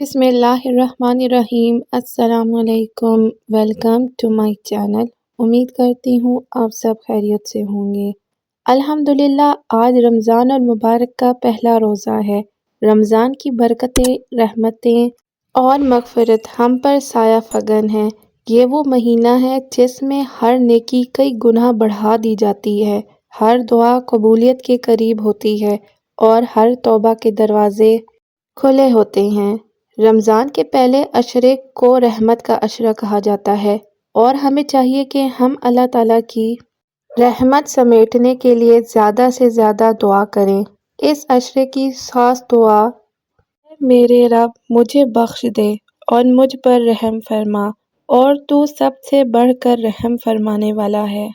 بسم اللہ الرحمن الرحیم۔ السلام علیکم۔ Welcome to my channel. امید کرتی ہوں آپ سب خیریت سے ہوں گے۔ الحمدللہ، آج رمضان المبارک کا پہلا روزہ ہے۔ رمضان کی برکتیں، رحمتیں اور مغفرت ہم پر سایہ فگن ہے یہ وہ مہینہ ہے جس میں ہر نیکی کئی گناہ بڑھا دی جاتی ہے۔ ہر دعا قبولیت کے قریب ہوتی ہے اور ہر توبہ کے دروازے کھلے ہوتے ہیں۔ رمضان کے پہلے عشرے کو رحمت کا عشرہ کہا جاتا ہے اور ہمیں چاہیے کہ ہم اللہ تعالیٰ کی رحمت سمیٹنے کے لیے زیادہ سے زیادہ دعا کریں۔ اس عشرے کی خاص دعا میرے رب، مجھے بخش دے اور مجھ پر رحم فرما اور تو سب سے بڑھ کر رحم فرمانے والا ہے۔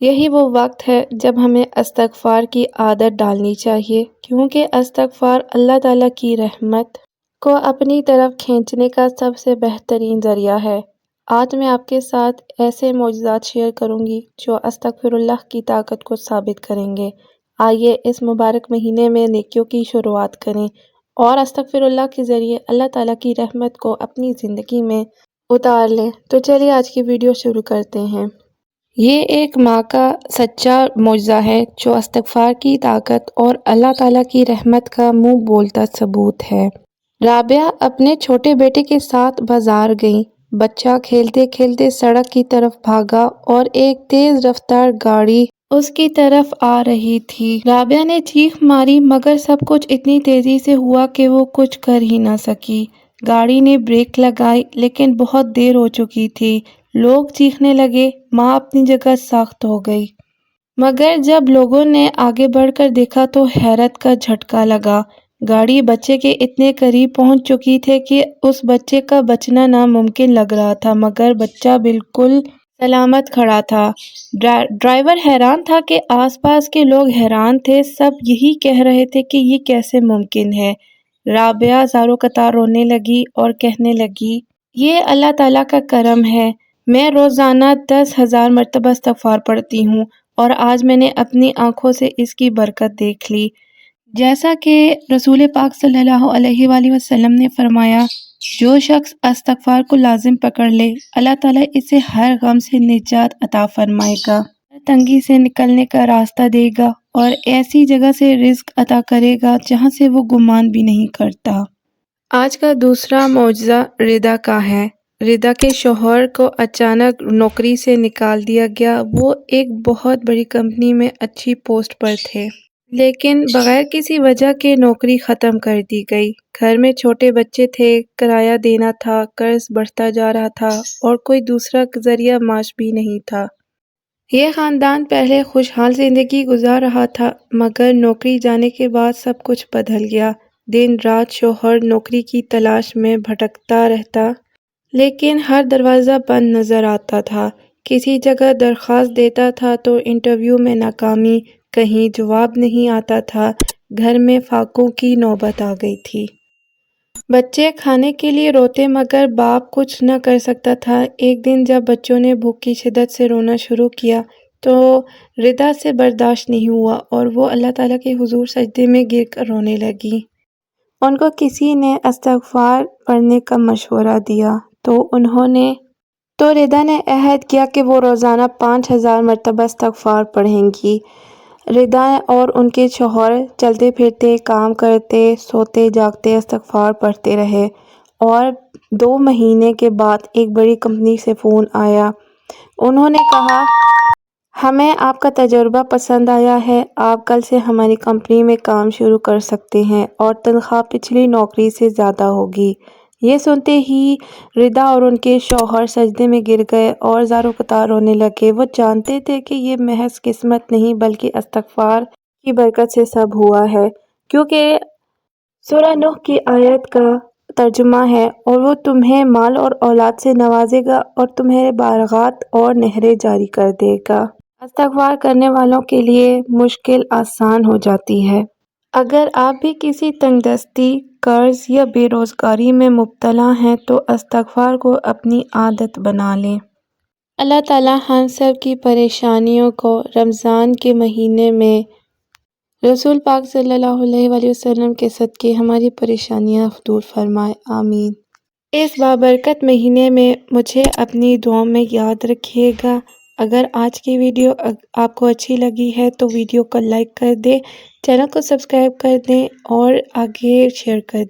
یہی وہ وقت ہے جب ہمیں استغفار کی عادت ڈالنی چاہیے، کیونکہ استغفار اللہ تعالیٰ کی رحمت کو اپنی طرف کھینچنے کا سب سے بہترین ذریعہ ہے۔ آج میں آپ کے ساتھ ایسے معجزات شیئر کروں گی جو استغفر اللہ کی طاقت کو ثابت کریں گے۔ آئیے اس مبارک مہینے میں نیکیوں کی شروعات کریں اور استغفر اللہ کے ذریعے اللہ تعالیٰ کی رحمت کو اپنی زندگی میں اتار لیں۔ تو چلیے آج کی ویڈیو شروع کرتے ہیں۔ یہ ایک ماں کا سچا معجزہ ہے جو استغفار کی طاقت اور اللہ تعالیٰ کی رحمت کا منہ بولتا ثبوت ہے۔ رابعہ اپنے چھوٹے بیٹے کے ساتھ بازار گئیں۔ بچہ کھیلتے کھیلتے سڑک کی طرف بھاگا اور ایک تیز رفتار گاڑی اس کی طرف آ رہی تھی۔ رابعہ نے چیخ ماری، مگر سب کچھ اتنی تیزی سے ہوا کہ وہ کچھ کر ہی نہ سکی۔ گاڑی نے بریک لگائی، لیکن بہت دیر ہو چکی تھی۔ لوگ چیخنے لگے، ماں اپنی جگہ سخت ہو گئی۔ مگر جب لوگوں نے آگے بڑھ کر دیکھا تو حیرت کا جھٹکا لگا۔ گاڑی بچے کے اتنے قریب پہنچ چکی تھے کہ اس بچے کا بچنا ناممکن لگ رہا تھا، مگر بچہ بالکل سلامت کھڑا تھا۔ ڈرائیور حیران تھا کہ آس پاس کے لوگ حیران تھے، سب یہی کہہ رہے تھے کہ یہ کیسے ممکن ہے۔ رابعہ زارو قطار رونے لگی اور کہنے لگی، یہ اللہ تعالیٰ کا کرم ہے۔ میں روزانہ دس ہزار مرتبہ استغفار پڑھتی ہوں اور آج میں نے اپنی آنکھوں سے اس کی برکت دیکھ لی۔ جیسا کہ رسول پاک صلی اللہ علیہ وآلہ وسلم نے فرمایا، جو شخص استغفار کو لازم پکڑ لے، اللہ تعالیٰ اسے ہر غم سے نجات عطا فرمائے گا۔ تنگی سے نکلنے کا راستہ دے گا اور ایسی جگہ سے رزق عطا کرے گا جہاں سے وہ گمان بھی نہیں کرتا۔ آج کا دوسرا معجزہ ردا کا ہے۔ ردا کے شوہر کو اچانک نوکری سے نکال دیا گیا۔ وہ ایک بہت بڑی کمپنی میں اچھی پوسٹ پر تھے۔ لیکن بغیر کسی وجہ کے نوکری ختم کر دی گئی۔ گھر میں چھوٹے بچے تھے، کرایہ دینا تھا، قرض بڑھتا جا رہا تھا اور کوئی دوسرا ذریعہ معاش بھی نہیں تھا۔ یہ خاندان پہلے خوشحال زندگی گزار رہا تھا، مگر نوکری جانے کے بعد سب کچھ بدل گیا۔ دن رات شوہر نوکری کی تلاش میں بھٹکتا رہتا، لیکن ہر دروازہ بند نظر آتا تھا۔ کسی جگہ درخواست دیتا تھا تو انٹرویو میں ناکامی کہیں جواب نہیں آتا تھا، گھر میں فاقوں کی نوبت آ گئی تھی۔ بچے کھانے کے لیے روتے مگر باپ کچھ نہ کر سکتا تھا۔ ایک دن جب بچوں نے بھوک کی شدت سے رونا شروع کیا تو ردا سے برداشت نہیں ہوا اور وہ اللہ تعالیٰ کے حضور سجدے میں گر کر رونے لگی۔ ان کو کسی نے استغفار پڑھنے کا مشورہ دیا تو انہوں نے، تو ردا نے عہد کیا کہ وہ روزانہ پانچ ہزار مرتبہ استغفار پڑھیں گی۔ ردا اور ان کے شوہر چلتے پھرتے، کام کرتے، سوتے، جاگتے، استغفار پڑھتے رہے۔ اور دو مہینے کے بعد ایک بڑی کمپنی سے فون آیا۔ انہوں نے کہا، ہمیں آپ کا تجربہ پسند آیا ہے، آپ کل سے ہماری کمپنی میں کام شروع کر سکتے ہیں اور تنخواہ پچھلی نوکری سے زیادہ ہوگی۔ یہ سنتے ہی ردا اور ان کے شوہر سجدے میں گر گئے اور زارو قطار رونے لگے۔ وہ جانتے تھے کہ یہ محض قسمت نہیں بلکہ استغفار کی برکت سے سب ہوا ہے۔ کیونکہ سورہ نوح کی آیت کا ترجمہ ہے اور وہ تمہیں مال اور اولاد سے نوازے گا اور تمہیں باغات اور نہریں جاری کر دے گا۔ استغفار کرنے والوں کے لیے مشکل آسان ہو جاتی ہے۔ اگر آپ بھی کسی تنگ دستی قرض یا بے روزگاری میں مبتلا ہیں تو استغفار کو اپنی عادت بنا لیں۔ اللہ تعالیٰ ہم سب کی پریشانیوں کو رمضان کے مہینے میں رسول پاک صلی اللہ علیہ وآلہ وسلم کے صدقے، ہماری پریشانیاں دور فرمائے۔ آمین۔ اس بابرکت مہینے میں مجھے اپنی دعاؤں میں یاد رکھیے گا۔ اگر آج کی ویڈیو آپ کو اچھی لگی ہے تو ویڈیو کو لائک کر دیں، چینل کو سبسکرائب کر دیں اور آگے شیئر کر دیں۔